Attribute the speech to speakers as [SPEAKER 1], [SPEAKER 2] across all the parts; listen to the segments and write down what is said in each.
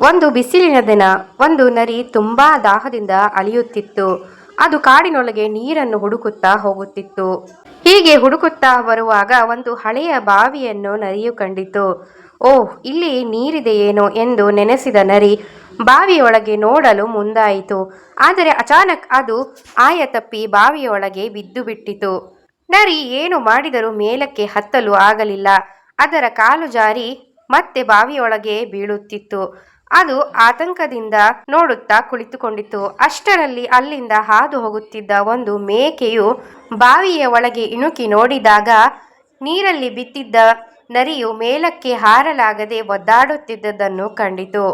[SPEAKER 1] ಒಂದು ಬಿಸಿಲಿನ ದಿನ ಒಂದು ನರಿ ತುಂಬಾ ದಾಹದಿಂದ ಅಳಿಯುತ್ತಿತ್ತು. ಅದು ಕಾಡಿನೊಳಗೆ ನೀರನ್ನು ಹುಡುಕುತ್ತಾ ಹೋಗುತ್ತಿತ್ತು. ಹೀಗೆ ಹುಡುಕುತ್ತಾ ಬರುವಾಗ ಒಂದು ಹಳೆಯ ಬಾವಿಯನ್ನು ನರಿಯು ಕಂಡಿತು. ಓಹ್, ಇಲ್ಲಿ ನೀರಿದೆಯೇನೋ ಎಂದು ನೆನೆಸಿದ ನರಿ ಬಾವಿಯೊಳಗೆ ನೋಡಲು ಮುಂದಾಯಿತು. ಆದರೆ ಅಚಾನಕ್ ಅದು ಆಯ ತಪ್ಪಿ ಬಾವಿಯೊಳಗೆ ಬಿದ್ದು ಬಿಟ್ಟಿತು. ನರಿ ಏನು ಮಾಡಿದರೂ ಮೇಲಕ್ಕೆ ಹತ್ತಲು ಆಗಲಿಲ್ಲ. ಅದರ ಕಾಲು ಜಾರಿ ಮತ್ತೆ ಬಾವಿಯೊಳಗೆ ಬೀಳುತ್ತಿತ್ತು. ಅದು ಆತಂಕದಿಂದ ನೋಡುತ್ತಾ ಕುಳಿತುಕೊಂಡಿತು ಅಷ್ಟರಲ್ಲಿ ಅಲ್ಲಿಂದ ಹಾದು ಹೋಗುತ್ತಿದ್ದ ಒಂದು ಮೇಕೆಯು ಬಾವಿಯ ಒಳಗೆ ಇಣುಕಿ ನೋಡಿದಾಗ ನೀರಲ್ಲಿ ಬಿತ್ತಿದ್ದ ನರಿಯು ಮೇಲಕ್ಕೆ ಹಾರಲಾಗದೆ ಒದ್ದಾಡುತ್ತಿದ್ದದನ್ನು ಕಂಡಿತು.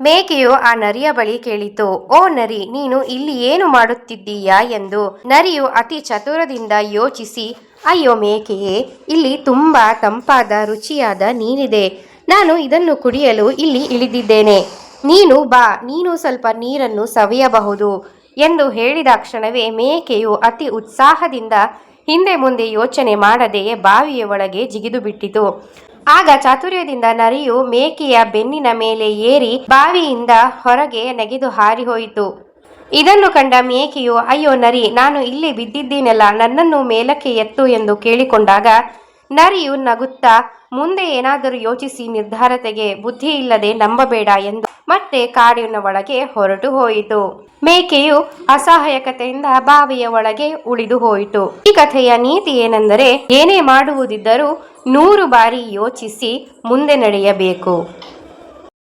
[SPEAKER 1] ಮೇಕೆಯು ಆ ನರಿಯ ಬಳಿ ಕೇಳಿತು, ಓ ನರಿ, ನೀನು ಇಲ್ಲಿ ಏನು ಮಾಡುತ್ತಿದ್ದೀಯಾ? ಎಂದು. ನರಿಯು ಅತಿ ಚತುರದಿಂದ ಯೋಚಿಸಿ, ಅಯ್ಯೋ ಮೇಕೆಯೇ, ಇಲ್ಲಿ ತುಂಬಾ ತಂಪಾದ ರುಚಿಯಾದ ನೀರಿದೆ. ನಾನು ಇದನ್ನು ಕುಡಿಯಲು ಇಲ್ಲಿ ಇಳಿದಿದ್ದೇನೆ. ನೀನು ಬಾ, ನೀನು ಸ್ವಲ್ಪ ನೀರನ್ನು ಸವಿಯಬಹುದು ಎಂದು ಹೇಳಿದ ಕ್ಷಣವೇ ಮೇಕೆಯು ಅತಿ ಉತ್ಸಾಹದಿಂದ ಹಿಂದೆ ಮುಂದೆ ಯೋಚನೆ ಮಾಡದೆಯೇ ಬಾವಿಯ ಒಳಗೆ ಜಿಗಿದು ಬಿಟ್ಟಿತು. ಆಗ ಚಾತುರ್ಯದಿಂದ ನರಿಯು ಮೇಕೆಯ ಬೆನ್ನಿನ ಮೇಲೆ ಏರಿ ಬಾವಿಯಿಂದ ಹೊರಗೆ ನೆಗೆದು ಹಾರಿಹೋಯಿತು. ಇದನ್ನು ಕಂಡ ಮೇಕೆಯು, ಅಯ್ಯೋ ನರಿ, ನಾನು ಇಲ್ಲಿ ಬಿದ್ದಿದ್ದೀನಲ್ಲ, ನನ್ನನ್ನು ಮೇಲಕ್ಕೆ ಎತ್ತು ಎಂದು ಕೇಳಿಕೊಂಡಾಗ ನರಿಯು ನಗುತ್ತಾ, ಮುಂದೆ ಏನಾದರೂ ಯೋಚಿಸಿ ನಿರ್ಧಾರ ತೆಗೆ, ಬುದ್ಧಿ ಇಲ್ಲದೆ ನಂಬಬೇಡ ಎಂದು ಮತ್ತೆ ಕಾಡಿನ ಒಳಗೆ ಹೊರಟು ಹೋಯಿತು. ಮೇಕೆಯು ಅಸಹಾಯಕತೆಯಿಂದ ಬಾವಿಯ ಒಳಗೆ ಉಳಿದು ಹೋಯಿತು. ಈ ಕಥೆಯ ನೀತಿ ಏನೆಂದರೆ, ಏನೇ ಮಾಡುವುದಿದ್ದರೂ ನೂರು ಬಾರಿ ಯೋಚಿಸಿ ಮುಂದೆ ನಡೆಯಬೇಕು.